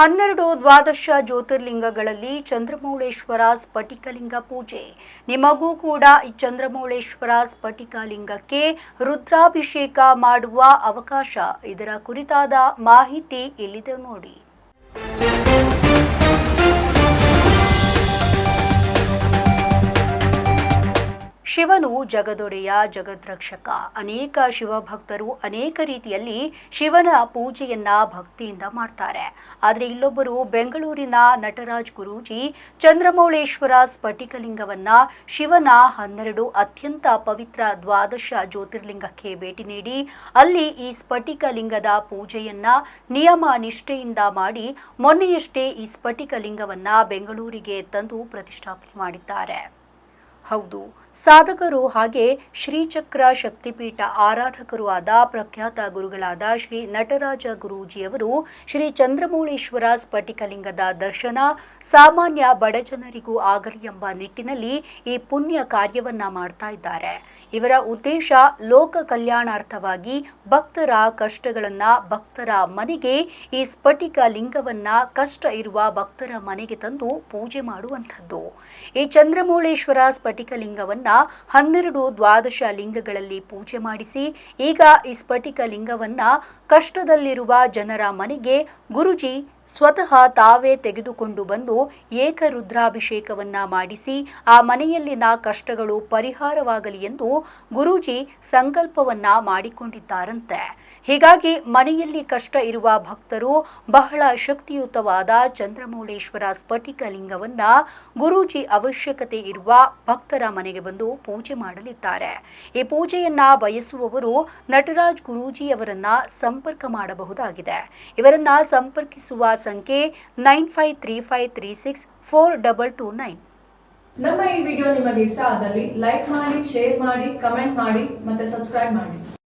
ಹನ್ನೆರಡು ದ್ವಾದಶ ಜ್ಯೋತಿರ್ಲಿಂಗಗಳಲ್ಲಿ ಚಂದ್ರಮೌಳೇಶ್ವರ ಸ್ಫಟಿಕಲಿಂಗ ಪೂಜೆ. ನಿಮಗೂ ಕೂಡ ಈ ಚಂದ್ರಮೌಳೇಶ್ವರ ಸ್ಫಟಿಕಲಿಂಗಕ್ಕೆ ರುದ್ರಾಭಿಷೇಕ ಮಾಡುವ ಅವಕಾಶ. ಇದರ ಕುರಿತಾದ ಮಾಹಿತಿ ಇಲ್ಲಿದೆ ನೋಡಿ. ಶಿವನು ಜಗದೊಡೆಯ ಜಗದ್ರಕ್ಷಕ. ಅನೇಕ ಶಿವಭಕ್ತರು ಅನೇಕ ರೀತಿಯಲ್ಲಿ ಶಿವನ ಪೂಜೆಯನ್ನ ಭಕ್ತಿಯಿಂದ ಮಾಡ್ತಾರೆ. ಆದರೆ ಇಲ್ಲೊಬ್ಬರು ಬೆಂಗಳೂರಿನ ನಟರಾಜ್ ಗುರೂಜಿ ಚಂದ್ರಮೌಳೇಶ್ವರ ಸ್ಫಟಿಕಲಿಂಗವನ್ನ ಶಿವನ ಹನ್ನೆರಡು ಅತ್ಯಂತ ಪವಿತ್ರ ದ್ವಾದಶ ಜ್ಯೋತಿರ್ಲಿಂಗಕ್ಕೆ ಭೇಟಿ ನೀಡಿ, ಅಲ್ಲಿ ಈ ಸ್ಫಟಿಕಲಿಂಗದ ಪೂಜೆಯನ್ನ ನಿಯಮ ನಿಷ್ಠೆಯಿಂದ ಮಾಡಿ ಮೊನ್ನೆಯಷ್ಟೇ ಈ ಸ್ಫಟಿಕಲಿಂಗವನ್ನ ಬೆಂಗಳೂರಿಗೆ ತಂದು ಪ್ರತಿಷ್ಠಾಪನೆ ಮಾಡಿದ್ದಾರೆ. ಹೌದು. ಸಾಧಕರು ಹಾಗೆ ಶ್ರೀಚಕ್ರ ಶಕ್ತಿಪೀಠ ಆರಾಧಕರು ಆದ ಪ್ರಖ್ಯಾತ ಗುರುಗಳಾದ ಶ್ರೀ ನಟರಾಜ ಗುರೂಜಿಯವರು ಶ್ರೀ ಚಂದ್ರಮೌಳೇಶ್ವರ ಸ್ಫಟಿಕಲಿಂಗದ ದರ್ಶನ, ಸಾಮಾನ್ಯ ಬಡಜನರಿಗೂ ಆಗಲಿ ಎಂಬ ನಿಟ್ಟಿನಲ್ಲಿ ಈ ಪುಣ್ಯ ಕಾರ್ಯವನ್ನ ಮಾಡ್ತಾ ಇದ್ದಾರೆ. ಇವರ ಉದ್ದೇಶ ಲೋಕ ಕಲ್ಯಾಣಾರ್ಥವಾಗಿ ಭಕ್ತರ ಕಷ್ಟಗಳನ್ನ ಭಕ್ತರ ಮನೆಗೆ, ಈ ಸ್ಫಟಿಕ ಲಿಂಗವನ್ನ ಕಷ್ಟ ಇರುವ ಭಕ್ತರ ಮನೆಗೆ ತಂದು ಪೂಜೆ ಮಾಡುವಂಥದ್ದು. ಈ ಚಂದ್ರಮೌಳೇಶ್ವರ ಸ್ಫಟಿಕ ಲಿಂಗವನ್ನ ಹನ್ನೆರಡು ದ್ವಾದಶ ಲಿಂಗಗಳಲ್ಲಿ ಪೂಜೆ ಮಾಡಿಸಿ ಈಗ ಈ ಸ್ಫಟಿಕ ಲಿಂಗವನ್ನ ಕಷ್ಟದಲ್ಲಿರುವ ಜನರ ಮನೆಗೆ ಗುರುಜಿ ಸ್ವತಃ ತಾವೇ ತೆಗೆದುಕೊಂಡು ಬಂದು ಏಕರುದ್ರಾಭಿಷೇಕವನ್ನ ಮಾಡಿಸಿ ಆ ಮನೆಯಲ್ಲಿನ ಕಷ್ಟಗಳು ಪರಿಹಾರವಾಗಲಿ ಎಂದು ಗುರೂಜಿ ಸಂಕಲ್ಪವನ್ನ ಮಾಡಿಕೊಂಡಿದ್ದಾರಂತೆ. ಹೀಗಾಗಿ ಮನೆಯಲ್ಲಿ ಕಷ್ಟ ಇರುವ ಭಕ್ತರು ಬಹಳ ಶಕ್ತಿಯುತವಾದ ಚಂದ್ರಮೌಳೇಶ್ವರ ಸ್ಫಟಿಕ ಲಿಂಗವನ್ನ ಗುರೂಜಿ ಅವಶ್ಯಕತೆ ಇರುವ ಭಕ್ತರ ಮನೆಗೆ ಬಂದು ಪೂಜೆ ಮಾಡಲಿದ್ದಾರೆ. ಈ ಪೂಜೆಯನ್ನ ಬಯಸುವವರು ನಟರಾಜ್ ಗುರೂಜಿಯವರನ್ನ ಸಂಪರ್ಕ ಮಾಡಬಹುದಾಗಿದೆ. ಇವರನ್ನ ಸಂಪರ್ಕಿಸುವ ಸಂಖ್ಯೆ nine five three five three six four double two nine. ನಮ್ಮ ಈ ವಿಡಿಯೋ ನಿಮಗೆ ಇಷ್ಟ ಆದಲ್ಲಿ ಲೈಕ್ ಮಾಡಿ, ಶೇರ್ ಮಾಡಿ, ಕಮೆಂಟ್ ಮಾಡಿ ಮತ್ತೆ ಸಬ್ಸ್ಕ್ರೈಬ್ ಮಾಡಿ.